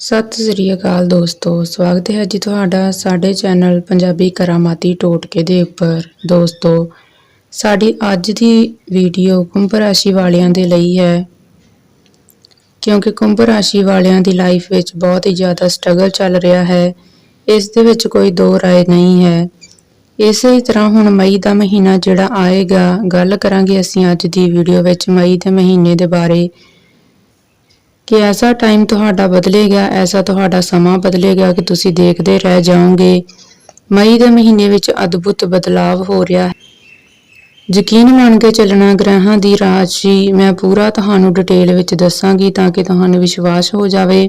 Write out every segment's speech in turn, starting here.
ਸਤਿ ਸ੍ਰੀ ਅਕਾਲ ਦੋਸਤੋ, ਸਵਾਗਤ ਹੈ ਜੀ ਤੁਹਾਡਾ ਸਾਡੇ ਚੈਨਲ ਪੰਜਾਬੀ ਕਰਾਮਾਤੀ ਟੋਟਕੇ ਦੇ ਉੱਪਰ। ਦੋਸਤੋ, ਸਾਡੀ ਅੱਜ ਦੀ ਵੀਡੀਓ ਕੁੰਭ ਰਾਸ਼ੀ ਵਾਲਿਆਂ ਦੇ ਲਈ ਹੈ। ਕਿਉਂਕਿ ਕੁੰਭ ਰਾਸ਼ੀ ਵਾਲਿਆਂ ਦੀ ਲਾਈਫ ਵਿੱਚ ਬਹੁਤ ਹੀ ਜ਼ਿਆਦਾ ਸਟਰਗਲ ਚੱਲ ਰਿਹਾ ਹੈ। ਇਸ ਦੇ ਵਿੱਚ ਕੋਈ ਦੋ ਰਾਏ ਨਹੀਂ ਹੈ। ਇਸੇ ਤਰ੍ਹਾਂ ਹੁਣ ਮਈ ਦਾ ਮਹੀਨਾ ਜਿਹੜਾ ਆਏਗਾ, ਗੱਲ ਕਰਾਂਗੇ ਅਸੀਂ ਅੱਜ ਦੀ ਵੀਡੀਓ ਵਿੱਚ ਮਈ ਦੇ ਮਹੀਨੇ ਦੇ ਬਾਰੇ। ਕਿ ਐਸਾ ਟਾਈਮ ਤੁਹਾਡਾ ਬਦਲੇਗਾ, ਐਸਾ ਤੁਹਾਡਾ ਸਮਾਂ ਬਦਲੇਗਾ ਕਿ ਤੁਸੀਂ ਦੇਖਦੇ ਰਹਿ ਜਾਓਗੇ। ਮਈ ਦੇ ਮਹੀਨੇ ਵਿੱਚ ਅਦਭੁਤ ਬਦਲਾਵ ਹੋ ਰਿਹਾ ਹੈ। ਯਕੀਨ ਮੰਨ ਕੇ ਚੱਲਣਾ, ਗ੍ਰਹਾਂ ਦੀ ਰਾਸ਼ੀ ਮੈਂ ਪੂਰਾ ਤੁਹਾਨੂੰ ਡਿਟੇਲ ਵਿੱਚ ਦੱਸਾਂਗੀ ਤਾਂ ਕਿ ਤੁਹਾਨੂੰ ਵਿਸ਼ਵਾਸ ਹੋ ਜਾਵੇ।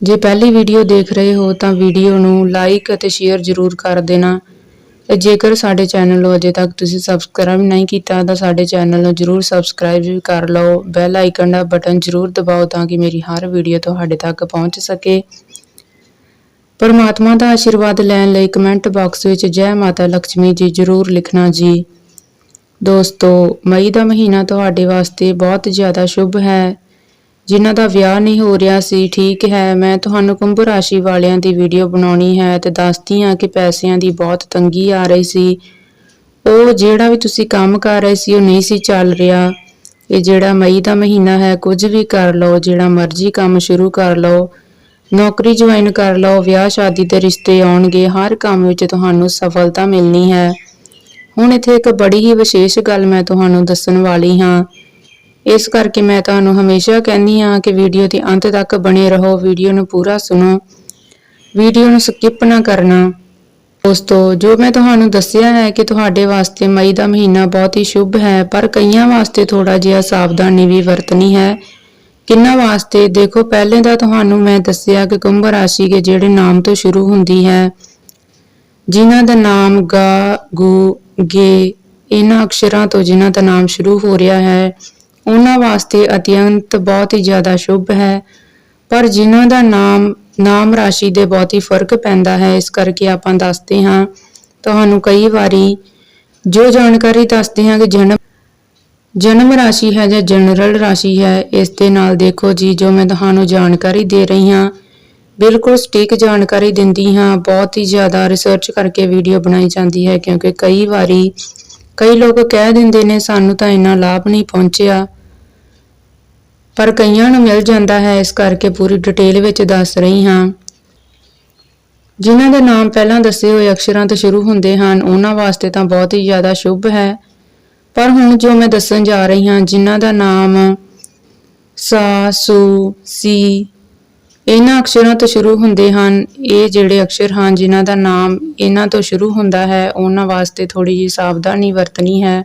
ਜੇ ਪਹਿਲੀ ਵੀਡੀਓ ਦੇਖ ਰਹੇ ਹੋ ਤਾਂ ਵੀਡੀਓ ਨੂੰ ਲਾਈਕ ਅਤੇ ਸ਼ੇਅਰ ਜ਼ਰੂਰ ਕਰ ਦੇਣਾ। ਤੇ ਜੇਕਰ ਸਾਡੇ ਚੈਨਲ ਨੂੰ ਅਜੇ ਤੱਕ ਤੁਸੀਂ ਸਬਸਕ੍ਰਾਈਬ ਨਹੀਂ ਕੀਤਾ, ਤਾਂ ਸਾਡੇ ਚੈਨਲ ਨੂੰ ਜਰੂਰ ਸਬਸਕ੍ਰਾਈਬ ਵੀ ਕਰ ਲਓ। ਬੈਲ ਆਈਕਨ ਦਾ ਬਟਨ ਜਰੂਰ ਦਬਾਓ ਤਾਂ ਕਿ ਮੇਰੀ ਹਰ ਵੀਡੀਓ ਤੁਹਾਡੇ ਤੱਕ ਪਹੁੰਚ ਸਕੇ। ਪਰਮਾਤਮਾ ਦਾ ਆਸ਼ੀਰਵਾਦ ਲੈਣ ਲਈ ਕਮੈਂਟ ਬਾਕਸ ਵਿੱਚ ਜੈ ਮਾਤਾ ਲక్ష్ਮੀ ਜੀ ਜਰੂਰ ਲਿਖਣਾ ਜੀ। ਦੋਸਤੋ, ਮਈ ਦਾ ਮਹੀਨਾ ਤੁਹਾਡੇ ਵਾਸਤੇ ਬਹੁਤ ਜ਼ਿਆਦਾ ਸ਼ੁਭ ਹੈ। ਜਿਨ੍ਹਾਂ ਦਾ ਵਿਆਹ ਨਹੀਂ ਹੋ ਰਿਹਾ ਸੀ, ਠੀਕ ਹੈ, ਮੈਂ ਤੁਹਾਨੂੰ ਕੁੰਭ ਰਾਸ਼ੀ ਵਾਲਿਆਂ ਦੀ ਵੀਡੀਓ ਬਣਾਉਣੀ ਹੈ ਤੇ ਦੱਸਦੀ ਹਾਂ ਕਿ ਪੈਸਿਆਂ ਦੀ ਬਹੁਤ ਤੰਗੀ ਆ ਰਹੀ ਸੀ। ਉਹ ਜਿਹੜਾ ਵੀ ਤੁਸੀਂ ਕੰਮ ਕਰ ਰਹੇ ਸੀ, ਉਹ ਨਹੀਂ ਸੀ ਚੱਲ ਰਿਹਾ। ਇਹ ਜਿਹੜਾ ਮਈ ਦਾ ਮਹੀਨਾ ਹੈ, ਕੁਝ ਵੀ ਕਰ ਲਓ, ਜਿਹੜਾ ਮਰਜ਼ੀ ਕੰਮ ਸ਼ੁਰੂ ਕਰ ਲਓ, ਨੌਕਰੀ ਜੁਆਇਨ ਕਰ ਲਓ, ਵਿਆਹ ਸ਼ਾਦੀ ਦੇ ਰਿਸ਼ਤੇ ਆਉਣਗੇ, ਹਰ ਕੰਮ ਵਿੱਚ ਤੁਹਾਨੂੰ ਸਫਲਤਾ ਮਿਲਣੀ ਹੈ। ਹੁਣ ਇੱਥੇ ਇੱਕ ਬੜੀ ਹੀ ਵਿਸ਼ੇਸ਼ ਗੱਲ ਮੈਂ ਤੁਹਾਨੂੰ ਦੱਸਣ ਵਾਲੀ ਹਾਂ। ਇਸ ਕਰਕੇ ਮੈਂ ਤੁਹਾਨੂੰ ਹਮੇਸ਼ਾ ਕਹਿੰਦੀ ਹਾਂ ਕਿ ਵੀਡੀਓ ਦੇ ਅੰਤ ਤੱਕ ਬਣੇ ਰਹੋ, ਵੀਡੀਓ ਨੂੰ ਪੂਰਾ ਸੁਣੋ। ਵੀਡੀਓ ਨੂੰ ਸਕਿਪ ਨਾ ਕਰਨਾ। ਦੋਸਤੋ, ਜੋ ਮੈਂ ਤੁਹਾਨੂੰ ਦੱਸਿਆ ਹੈ ਕਿ ਤੁਹਾਡੇ ਵਾਸਤੇ ਮਈ ਦਾ ਮਹੀਨਾ ਬਹੁਤ ਹੀ ਸ਼ੁਭ ਹੈ, ਪਰ ਕਈਆਂ ਵਾਸਤੇ ਥੋੜਾ ਜਿਹਾ ਸਾਵਧਾਨੀ ਵੀ ਵਰਤਣੀ ਹੈ। ਕਿੰਨਾ ਵਾਸਤੇ? ਦੇਖੋ, ਪਹਿਲੇ ਦਾ ਤੁਹਾਨੂੰ ਮੈਂ ਦੱਸਿਆ ਕਿ ਕੁੰਭ ਰਾਸ਼ੀ ਦੇ ਜਿਹੜੇ ਨਾਮ ਤੋਂ ਸ਼ੁਰੂ ਹੁੰਦੀ ਹੈ, ਜਿਨ੍ਹਾਂ ਦਾ ਨਾਮ ਗਾ, ਗੂ, ਗੇ, ਇਹਨਾਂ ਅਕਸ਼ਰਾਂ ਤੋਂ ਜਿਨ੍ਹਾਂ ਦਾ ਨਾਮ ਸ਼ੁਰੂ ਹੋ ਰਿਹਾ ਹੈ ਉਹਨਾਂ ਵਾਸਤੇ ਅਤਿਅੰਤ ਬਹੁਤ ਹੀ ਜ਼ਿਆਦਾ ਸ਼ੁਭ ਹੈ। ਪਰ ਜਿਨ੍ਹਾਂ ਦਾ ਨਾਮ ਨਾਮ ਰਾਸ਼ੀ ਦੇ ਬਹੁਤ ਹੀ ਫ਼ਰਕ ਪੈਂਦਾ ਹੈ, ਇਸ ਕਰਕੇ ਆਪਾਂ ਦੱਸਦੇ ਹਾਂ। ਤੁਹਾਨੂੰ ਕਈ ਵਾਰੀ ਜੋ ਜਾਣਕਾਰੀ ਦੱਸਦੇ ਹਾਂ ਕਿ ਜਨਮ ਜਨਮ ਰਾਸ਼ੀ ਹੈ ਜਾਂ ਜਨਰਲ ਰਾਸ਼ੀ ਹੈ, ਇਸ ਦੇ ਨਾਲ ਦੇਖੋ ਜੀ, ਜੋ ਮੈਂ ਤੁਹਾਨੂੰ ਜਾਣਕਾਰੀ ਦੇ ਰਹੀ ਹਾਂ, ਬਿਲਕੁਲ ਸਟੀਕ ਜਾਣਕਾਰੀ ਦਿੰਦੀ ਹਾਂ, ਬਹੁਤ ਹੀ ਜ਼ਿਆਦਾ ਰਿਸਰਚ ਕਰਕੇ ਵੀਡੀਓ ਬਣਾਈ ਜਾਂਦੀ ਹੈ, ਕਿਉਂਕਿ ਕਈ ਵਾਰੀ ਕਈ ਲੋਕ ਕਹਿ ਦਿੰਦੇ ਨੇ, ਸਾਨੂੰ ਤਾਂ ਇੰਨਾ ਲਾਭ ਨਹੀਂ ਪਹੁੰਚਿਆ। ਪਰ ਕਈਆਂ ਨੂੰ ਮਿਲ ਜਾਂਦਾ ਹੈ, ਇਸ ਕਰਕੇ ਪੂਰੀ ਡਿਟੇਲ ਵਿੱਚ ਦੱਸ ਰਹੀ ਹਾਂ। ਜਿਨ੍ਹਾਂ ਦੇ ਨਾਮ ਪਹਿਲਾਂ ਦੱਸੇ ਹੋਏ ਅਕਸ਼ਰਾਂ ਤੋਂ ਸ਼ੁਰੂ ਹੁੰਦੇ ਹਨ, ਉਹਨਾਂ ਵਾਸਤੇ ਤਾਂ ਬਹੁਤ ਹੀ ਜ਼ਿਆਦਾ ਸ਼ੁਭ ਹੈ। ਪਰ ਹੁਣ ਜੋ ਮੈਂ ਦੱਸਣ ਜਾ ਰਹੀ ਹਾਂ, ਜਿਨ੍ਹਾਂ ਦਾ ਨਾਮ ਸਾ, ਸੂ, ਸੀ, ਇਹਨਾਂ ਅਕਸ਼ਰਾਂ ਤੋਂ ਸ਼ੁਰੂ ਹੁੰਦੇ ਹਨ, ਇਹ ਜਿਹੜੇ ਅਕਸ਼ਰ ਹਨ, ਜਿਨ੍ਹਾਂ ਦਾ ਨਾਮ ਇਹਨਾਂ ਤੋਂ ਸ਼ੁਰੂ ਹੁੰਦਾ ਹੈ, ਉਹਨਾਂ ਵਾਸਤੇ ਥੋੜੀ ਜਿਹੀ ਸਾਵਧਾਨੀ ਵਰਤਣੀ ਹੈ।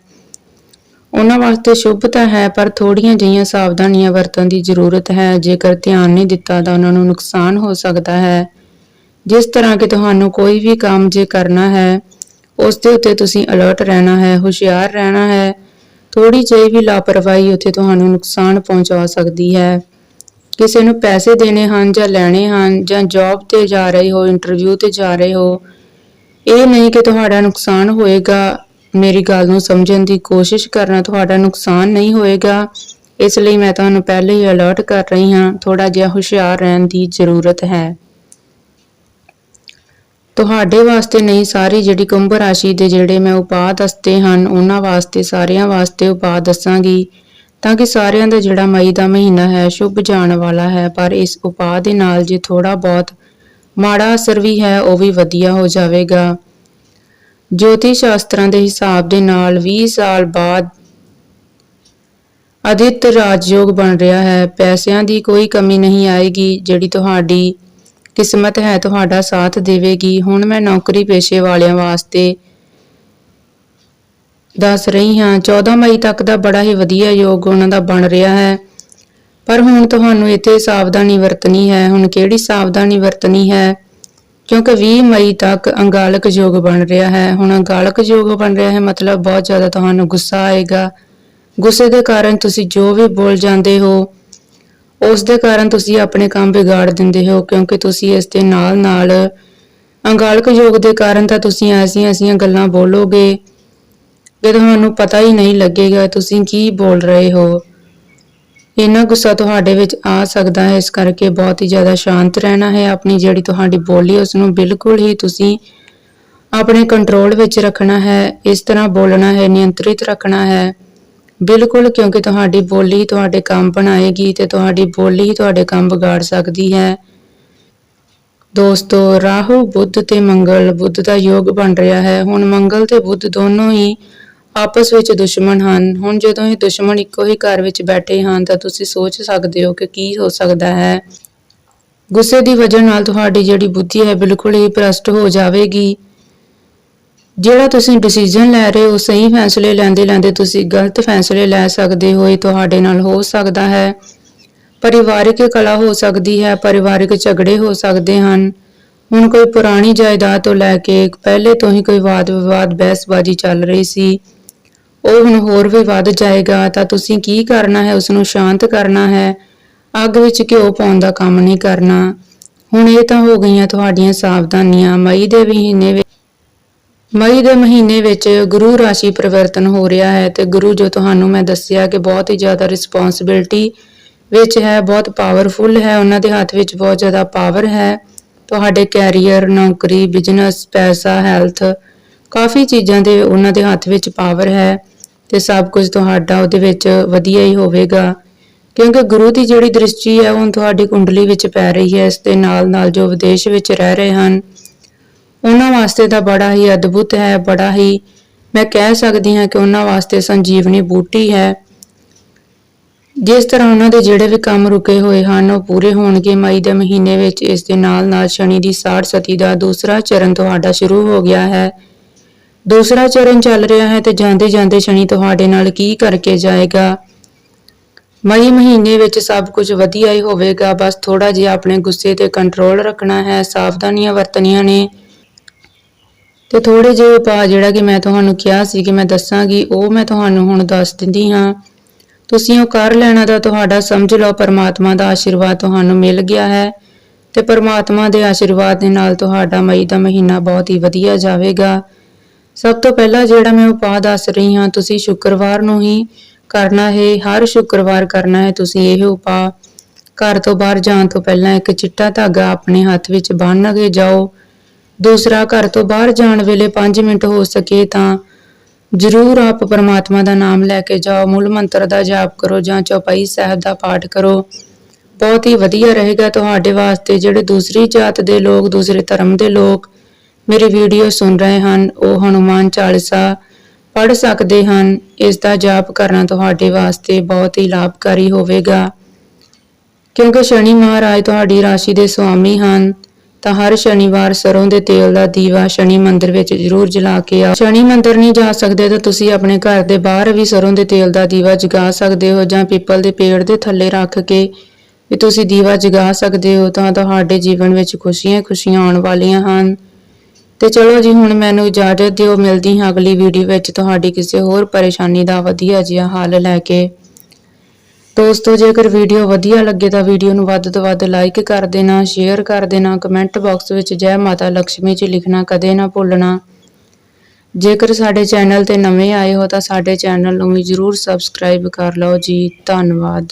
ਉਹਨਾਂ ਵਾਸਤੇ ਸ਼ੁਭ ਤਾਂ ਹੈ, ਪਰ ਥੋੜੀਆਂ ਜਿਹੀਆਂ ਸਾਵਧਾਨੀਆਂ ਵਰਤਣ ਦੀ ਜ਼ਰੂਰਤ ਹੈ। ਜੇਕਰ ਧਿਆਨ ਨਹੀਂ ਦਿੱਤਾ ਤਾਂ ਉਹਨਾਂ ਨੂੰ ਨੁਕਸਾਨ ਹੋ ਸਕਦਾ ਹੈ। ਜਿਸ ਤਰ੍ਹਾਂ ਕਿ ਤੁਹਾਨੂੰ ਕੋਈ ਵੀ ਕੰਮ ਜੇ ਕਰਨਾ ਹੈ, ਉਸ ਦੇ ਉੱਤੇ ਤੁਸੀਂ ਅਲਰਟ ਰਹਿਣਾ ਹੈ, ਹੁਸ਼ਿਆਰ ਰਹਿਣਾ ਹੈ। ਥੋੜੀ ਜਿਹੀ ਵੀ ਲਾਪਰਵਾਹੀ ਉੱਥੇ ਤੁਹਾਨੂੰ ਨੁਕਸਾਨ ਪਹੁੰਚਾ ਸਕਦੀ ਹੈ। ਕਿਸੇ ਨੂੰ ਪੈਸੇ ਦੇਣੇ ਹਨ ਜਾਂ ਲੈਣੇ ਹਨ ਜਾਂ ਜੌਬ ਤੇ ਜਾ ਰਹੇ ਹੋ ਇੰਟਰਵਿਊ ਤੇ ਜਾ ਰਹੇ ਹੋ, ਇਹ ਨਹੀਂ ਕਿ ਤੁਹਾਡਾ ਨੁਕਸਾਨ ਹੋਏਗਾ। ਮੇਰੀ ਗੱਲ ਨੂੰ ਸਮਝਣ ਦੀ ਕੋਸ਼ਿਸ਼ ਕਰਨਾ ਤੁਹਾਡਾ ਨੁਕਸਾਨ ਨਹੀਂ ਹੋਏਗਾ। ਇਸ ਲਈ ਮੈਂ ਤੁਹਾਨੂੰ ਪਹਿਲੇ ਹੀ ਅਲਰਟ ਕਰ ਰਹੀ ਹਾਂ ਥੋੜਾ ਜਿਹਾ ਹੁਸ਼ਿਆਰ ਰਹਿਣ ਦੀ ਜ਼ਰੂਰਤ ਹੈ। ਤੁਹਾਡੇ ਵਾਸਤੇ ਨਹੀਂ, ਸਾਰੀ ਜਿਹੜੀ ਕੁੰਭ ਰਾਸ਼ੀ ਦੇ ਜਿਹੜੇ ਮੈਂ ਉਪਾਅ ਦੱਸਦੇ ਹਨ, ਉਹਨਾਂ ਵਾਸਤੇ, ਸਾਰਿਆਂ ਵਾਸਤੇ ਉਪਾਅ ਦੱਸਾਂਗੀ। ਤਾਂ ਕਿ ਸਾਰਿਆਂ ਦਾ ਜਿਹੜਾ ਮਈ ਦਾ ਮਹੀਨਾ ਹੈ, ਸ਼ੁਭ ਜਾਣ ਵਾਲਾ ਹੈ, ਪਰ ਇਸ ਉਪਾਅ ਦੇ ਨਾਲ ਜੇ ਥੋੜਾ ਬਹੁਤ ਮਾੜਾ ਅਸਰ ਵੀ ਹੈ, ਉਹ ਵੀ ਵਧੀਆ ਹੋ ਜਾਵੇਗਾ। ਜੋਤੀ ਸ਼ਾਸਤਰਾਂ ਦੇ ਹਿਸਾਬ ਦੇ ਨਾਲ 20 ਸਾਲ ਬਾਅਦ ਅਦਿੱਤ ਰਾਜਯੋਗ ਬਣ ਰਿਹਾ ਹੈ। ਪੈਸਿਆਂ ਦੀ ਕੋਈ ਕਮੀ ਨਹੀਂ ਆਏਗੀ, ਜਿਹੜੀ ਤੁਹਾਡੀ ਕਿਸਮਤ ਹੈ, ਤੁਹਾਡਾ ਸਾਥ ਦੇਵੇਗੀ। ਹੁਣ ਮੈਂ ਨੌਕਰੀ ਪੇਸ਼ੇ ਵਾਲਿਆਂ ਵਾਸਤੇ ਦੱਸ ਰਹੀ ਹਾਂ। 14 ਮਈ ਤੱਕ ਦਾ ਬੜਾ ਹੀ ਵਧੀਆ ਯੋਗ ਉਹਨਾਂ ਦਾ ਬਣ ਰਿਹਾ ਹੈ। ਪਰ ਹੁਣ ਤੁਹਾਨੂੰ ਇੱਥੇ ਸਾਵਧਾਨੀ ਵਰਤਣੀ ਹੈ। ਹੁਣ ਕਿਹੜੀ ਸਾਵਧਾਨੀ ਵਰਤਣੀ ਹੈ? ਕਿਉਂਕਿ 20 ਮਈ ਤੱਕ ਅੰਗਾਲਕ ਯੋਗ ਬਣ ਰਿਹਾ ਹੈ। ਹੁਣ ਅੰਗਾਲਕ ਯੋਗ ਬਣ ਰਿਹਾ ਹੈ, ਮਤਲਬ ਬਹੁਤ ਜ਼ਿਆਦਾ ਤੁਹਾਨੂੰ ਗੁੱਸਾ ਆਏਗਾ। ਗੁੱਸੇ ਦੇ ਕਾਰਨ ਤੁਸੀਂ ਜੋ ਵੀ ਬੋਲ ਜਾਂਦੇ ਹੋ, ਉਸ ਦੇ ਕਾਰਨ ਤੁਸੀਂ ਆਪਣੇ ਕੰਮ ਵਿਗਾੜ ਦਿੰਦੇ ਹੋ, ਕਿਉਂਕਿ ਤੁਸੀਂ ਇਸ ਦੇ ਨਾਲ ਨਾਲ ਅੰਗਾਲਕ ਯੋਗ ਦੇ ਕਾਰਨ ਤਾਂ ਤੁਸੀਂ ਐਸੀਆਂ ਐਸੀਆਂ ਗੱਲਾਂ ਬੋਲੋਗੇ ਜੇ ਤੁਹਾਨੂੰ ਪਤਾ ਹੀ ਨਹੀਂ ਲੱਗੇਗਾ ਤੁਸੀਂ ਕੀ ਬੋਲ ਰਹੇ ਹੋ। ਇੰਨਾ ਗੁੱਸਾ ਤੁਹਾਡੇ ਵਿੱਚ ਆ ਸਕਦਾ ਹੈ, ਇਸ ਕਰਕੇ ਬਹੁਤ ਹੀ ਜ਼ਿਆਦਾ ਸ਼ਾਂਤ ਰਹਿਣਾ ਹੈ ਆਪਣੀ ਜਿਹੜੀ ਤੁਹਾਡੀ ਬੋਲੀ ਉਸ ਨੂੰ ਬਿਲਕੁਲ ਹੀ ਤੁਸੀਂ ਆਪਣੇ ਕੰਟਰੋਲ ਵਿੱਚ ਰੱਖਣਾ ਹੈ, ਇਸ ਤਰ੍ਹਾਂ ਬੋਲਣਾ ਹੈ, ਨਿਯੰਤਰਿਤ ਰੱਖਣਾ ਹੈ। ਬਿਲਕੁਲ, ਕਿਉਂਕਿ ਤੁਹਾਡੀ ਬੋਲੀ ਤੁਹਾਡੇ ਕੰਮ ਬਣਾਏਗੀ ਤੇ ਤੁਹਾਡੀ ਬੋਲੀ ਹੀ ਤੁਹਾਡੇ ਕੰਮ ਵਿਗਾੜ ਸਕਦੀ ਹੈ। ਦੋਸਤੋ, ਰਾਹੂ, ਬੁੱਧ ਤੇ ਮੰਗਲ, ਬੁੱਧ ਦਾ ਯੋਗ ਬਣ ਰਿਹਾ ਹੈ। ਹੁਣ ਮੰਗਲ ਤੇ ਬੁੱਧ ਦੋਨੋਂ ਹੀ ਆਪਸ ਵਿੱਚ ਦੁਸ਼ਮਣ ਹਨ। ਹੁਣ ਜਦੋਂ ਇਹ ਦੁਸ਼ਮਣ ਇੱਕੋ ਹੀ ਘਰ ਵਿੱਚ ਬੈਠੇ ਹਨ, ਤਾਂ ਤੁਸੀਂ ਸੋਚ ਸਕਦੇ ਹੋ ਕਿ ਕੀ ਹੋ ਸਕਦਾ ਹੈ। ਗੁੱਸੇ ਦੀ ਵਜ੍ਹਾ ਨਾਲ ਤੁਹਾਡੀ ਜਿਹੜੀ ਬੁੱਧੀ ਹੈ ਬਿਲਕੁਲ ਹੀ ਭ੍ਰਸ਼ਟ ਹੋ ਜਾਵੇਗੀ। ਜਿਹੜਾ ਤੁਸੀਂ ਡਿਸੀਜਨ ਲੈ ਰਹੇ ਹੋ, ਸਹੀ ਫੈਸਲੇ ਲੈਂਦੇ ਲੈਂਦੇ ਤੁਸੀਂ ਗਲਤ ਫੈਸਲੇ ਲੈ ਸਕਦੇ ਹੋ, ਇਹ ਤੁਹਾਡੇ ਨਾਲ ਹੋ ਸਕਦਾ ਹੈ। ਪਰਿਵਾਰਿਕ ਕਲਾ ਹੋ ਸਕਦੀ ਹੈ, ਪਰਿਵਾਰਿਕ ਝਗੜੇ ਹੋ ਸਕਦੇ ਹਨ। ਹੁਣ ਕੋਈ ਪੁਰਾਣੀ ਜਾਇਦਾਦ ਤੋਂ ਲੈ ਕੇ ਪਹਿਲੇ ਤੋਂ ਹੀ ਕੋਈ ਵਾਦ ਵਿਵਾਦ ਬਹਿਸਬਾਜ਼ੀ ਚੱਲ ਰਹੀ ਸੀ। ਉਹ ਹੁਣ ਹੋਰ ਵੀ ਵੱਧ ਜਾਏਗਾ ਤਾਂ ਤੁਸੀਂ ਕੀ ਕਰਨਾ ਹੈ? ਉਸ ਨੂੰ ਸ਼ਾਂਤ ਕਰਨਾ ਹੈ। ਅੱਗ ਵਿੱਚ ਘਿਓ ਪਾਉਣ ਦਾ ਕੰਮ ਨਹੀਂ ਕਰਨਾ। ਹੁਣ ਇਹ ਤਾਂ ਹੋ ਗਈਆਂ ਤੁਹਾਡੀਆਂ ਸਾਵਧਾਨੀਆਂ। ਮਈ ਦੇ ਮਹੀਨੇ ਵਿੱਚ ਮਈ ਦੇ ਮਹੀਨੇ ਵਿੱਚ ਗੁਰੂ ਰਾਸ਼ੀ ਪਰਿਵਰਤਨ ਹੋ ਰਿਹਾ ਹੈ ਤੇ ਗੁਰੂ ਜੋ ਤੁਹਾਨੂੰ ਮੈਂ ਦੱਸਿਆ ਕਿ ਬਹੁਤ ਹੀ ਜ਼ਿਆਦਾ ਰਿਸਪੌਂਸਿਬਿਲਟੀ ਵਿੱਚ ਹੈ, ਬਹੁਤ ਪਾਵਰਫੁਲ ਹੈ, ਉਹਨਾਂ ਦੇ ਹੱਥ ਵਿੱਚ ਬਹੁਤ ਜ਼ਿਆਦਾ ਪਾਵਰ ਹੈ। ਤੁਹਾਡੇ ਕੈਰੀਅਰ ਨੌਕਰੀ ਬਿਜ਼ਨਸ ਪੈਸਾ ਹੈਲਥ ਕਾਫੀ ਚੀਜ਼ਾਂ ਦੇ ਉਹਨਾਂ ਦੇ ਹੱਥ ਵਿੱਚ ਪਾਵਰ ਹੈ। ਤੇ ਸਭ ਕੁਝ ਤੁਹਾਡਾ ਉਹਦੇ ਵਿੱਚ ਵਧੀਆ ਹੀ ਹੋਵੇਗਾ। ਕਿਉਂਕਿ ਗੁਰੂ ਦੀ ਜਿਹੜੀ ਦ੍ਰਿਸ਼ਟੀ ਹੈ, ਉਹ ਤੁਹਾਡੀ ਕੁੰਡਲੀ ਵਿੱਚ ਪੈ ਰਹੀ ਹੈ, ਇਸ ਦੇ ਨਾਲ ਨਾਲ ਜੋ ਵਿਦੇਸ਼ ਵਿੱਚ ਰਹਿ ਰਹੇ ਹਨ, ਉਹਨਾਂ ਵਾਸਤੇ ਤਾਂ ਬੜਾ ਹੀ ਅਦਭੁਤ ਹੈ, ਬੜਾ ਹੀ ਮੈਂ ਕਹਿ ਸਕਦੀ ਹਾਂ ਕਿ ਉਹਨਾਂ ਵਾਸਤੇ ਸੰਜੀਵਨੀ ਬੂਟੀ ਹੈ। ਜਿਸ ਤਰ੍ਹਾਂ ਉਹਨਾਂ ਦੇ ਜਿਹੜੇ ਵੀ ਕੰਮ ਰੁਕੇ ਹੋਏ ਹਨ, ਉਹ ਪੂਰੇ ਹੋਣਗੇ ਮਈ ਦੇ ਮਹੀਨੇ ਵਿੱਚ। ਇਸ ਦੇ ਨਾਲ ਨਾਲ ਸ਼ਨੀ ਦੀ ਸਾੜ ਸਤੀ ਦਾ ਦੂਸਰਾ ਚਰਨ ਤੁਹਾਡਾ ਸ਼ੁਰੂ ਹੋ ਗਿਆ ਹੈ। ਦੂਸਰਾ ਚਰਨ ਚੱਲ ਰਿਹਾ ਹੈ ਤੇ ਜਾਂਦੇ ਜਾਂਦੇ ਸ਼ਨੀ ਤੁਹਾਡੇ ਨਾਲ ਕੀ ਕਰਕੇ ਜਾਏਗਾ? ਮਈ ਮਹੀਨੇ ਵਿੱਚ ਸਭ ਕੁਝ ਵਧੀਆ ਹੀ ਹੋਵੇਗਾ, ਬਸ ਥੋੜਾ ਜਿਹਾ ਆਪਣੇ ਗੁੱਸੇ ਤੇ ਕੰਟਰੋਲ ਰੱਖਣਾ ਹੈ, ਸਾਵਧਾਨੀਆਂ ਵਰਤਣੀਆਂ ਨੇ। ਤੇ ਥੋੜੇ ਜਿਹੇ ਉਪਾਅ ਜਿਹੜਾ ਕਿ ਮੈਂ ਤੁਹਾਨੂੰ ਕਿਹਾ ਸੀ ਕਿ ਮੈਂ ਦੱਸਾਂਗੀ, ਉਹ ਮੈਂ ਤੁਹਾਨੂੰ ਹੁਣ ਦੱਸ ਦਿੰਦੀ ਹਾਂ। ਤੁਸੀਂ ਉਹ ਕਰ ਲੈਣਾ ਤਾਂ ਤੁਹਾਡਾ ਸਮਝ ਲਓ, ਪਰਮਾਤਮਾ ਦਾ ਆਸ਼ੀਰਵਾਦ ਤੁਹਾਨੂੰ ਮਿਲ ਗਿਆ ਹੈ। ਤੇ ਪਰਮਾਤਮਾ ਦੇ ਆਸ਼ੀਰਵਾਦ ਦੇ ਨਾਲ ਤੁਹਾਡਾ ਮਈ ਦਾ ਮਹੀਨਾ ਬਹੁਤ ਹੀ ਵਧੀਆ ਜਾਵੇਗਾ। ਸਭ ਤੋਂ ਪਹਿਲਾਂ ਜਿਹੜਾ ਮੈਂ ਉਪਾਅ ਦੱਸ ਰਹੀ ਹਾਂ, ਤੁਸੀਂ ਸ਼ੁੱਕਰਵਾਰ ਨੂੰ ਹੀ ਕਰਨਾ ਹੈ, ਹਰ ਸ਼ੁੱਕਰਵਾਰ ਕਰਨਾ ਹੈ ਤੁਸੀਂ ਇਹ ਉਪਾਅ। ਘਰ ਤੋਂ ਬਾਹਰ ਜਾਣ ਤੋਂ ਪਹਿਲਾਂ ਇੱਕ ਚਿੱਟਾ ਧਾਗਾ ਆਪਣੇ ਹੱਥ ਵਿੱਚ ਬੰਨ੍ਹ ਕੇ ਜਾਓ। ਦੂਸਰਾ, ਘਰ ਤੋਂ ਬਾਹਰ ਜਾਣ ਵੇਲੇ 5 ਮਿੰਟ ਹੋ ਸਕੇ ਤਾਂ ਜ਼ਰੂਰ ਆਪ ਪਰਮਾਤਮਾ ਦਾ ਨਾਮ ਲੈ ਕੇ ਜਾਓ। ਮੂਲ ਮੰਤਰ ਦਾ ਜਾਪ ਕਰੋ ਜਾਂ ਚੌਪਾਈ ਸਾਹਿਬ ਦਾ ਪਾਠ ਕਰੋ। ਬਹੁਤ ਹੀ ਵਧੀਆ ਰਹੇਗਾ ਤੁਹਾਡੇ ਵਾਸਤੇ ਜਿਹੜੇ ਦੂਸਰੀ ਜਾਤ ਦੇ ਲੋਕ, ਦੂਸਰੇ ਧਰਮ ਦੇ ਲੋਕ ਮੇਰੀ ਵੀਡੀਓ ਸੁਣ ਰਹੇ ਹਨ, ਉਹ ਹਨੂਮਾਨ ਚਾਲੀਸਾ ਪੜ੍ਹ ਸਕਦੇ ਹਨ, ਇਸ ਦਾ ਜਾਪ ਕਰਨਾ ਤੁਹਾਡੇ ਵਾਸਤੇ ਬਹੁਤ ਹੀ ਲਾਭਕਾਰੀ ਹੋਵੇਗਾ। ਕਿਉਂਕਿ ਸ਼ਨੀ ਮਹਾਰਾਜ ਤੁਹਾਡੀ ਰਾਸ਼ੀ ਦੇ ਸੁਆਮੀ ਹਨ, ਤਾਂ ਹਰ ਸ਼ਨੀਵਾਰ ਸਰੋਂ ਦੇ ਤੇਲ ਦਾ ਦੀਵਾ ਸ਼ਨੀ ਮੰਦਿਰ ਵਿੱਚ ਜ਼ਰੂਰ ਜਲਾ ਕੇ ਆ ਸ਼ਨੀ ਮੰਦਿਰ ਨਹੀਂ ਜਾ ਸਕਦੇ ਤਾਂ ਤੁਸੀਂ ਆਪਣੇ ਘਰ ਦੇ ਬਾਹਰ ਵੀ ਸਰੋਂ ਦੇ ਤੇਲ ਦਾ ਦੀਵਾ ਜਗਾ ਸਕਦੇ ਹੋ ਜਾਂ ਪੀਪਲ ਦੇ ਪੇੜ ਦੇ ਥੱਲੇ ਰੱਖ ਕੇ ਵੀ ਤੁਸੀਂ ਦੀਵਾ ਜਗਾ ਸਕਦੇ ਹੋ ਤਾਂ ਤੁਹਾਡੇ ਜੀਵਨ ਵਿੱਚ ਖੁਸ਼ੀਆਂ ਖੁਸ਼ੀਆਂ ਆਉਣ ਵਾਲੀਆਂ ਹਨ। ਤੇ ਚਲੋ ਜੀ, ਹੁਣ ਮੈਨੂੰ ਇਜਾਜ਼ਤ ਦਿਓ, ਮਿਲਦੀ ਹਾਂ ਅਗਲੀ ਵੀਡੀਓ ਵਿੱਚ। ਤੁਹਾਡੀ ਕਿਸੇ ਹੋਰ ਪਰੇਸ਼ਾਨੀ ਦਾ ਵਧੀਆ ਜਿਹਾ ਹੱਲ ਲੈ ਕੇ। ਦੋਸਤੋ, ਜੇਕਰ ਵੀਡੀਓ ਵਧੀਆ ਲੱਗੇ ਤਾਂ ਵੀਡੀਓ ਨੂੰ ਵੱਧ ਤੋਂ ਵੱਧ ਲਾਈਕ ਕਰ ਦੇਣਾ ਸ਼ੇਅਰ ਕਰ ਦੇਣਾ ਕਮੈਂਟ ਬਾਕਸ ਵਿੱਚ ਜੈ ਮਾਤਾ ਲక్ష్ਮੀ ਜੀ ਲਿਖਣਾ ਕਦੇ ਨਾ ਭੁੱਲਣਾ। ਜੇਕਰ ਸਾਡੇ ਚੈਨਲ ਤੇ ਨਵੇਂ ਆਏ ਹੋ ਤਾਂ ਸਾਡੇ ਚੈਨਲ ਨੂੰ ਵੀ ਜਰੂਰ ਸਬਸਕ੍ਰਾਈਬ ਕਰ ਲਓ ਜੀ। ਧੰਨਵਾਦ।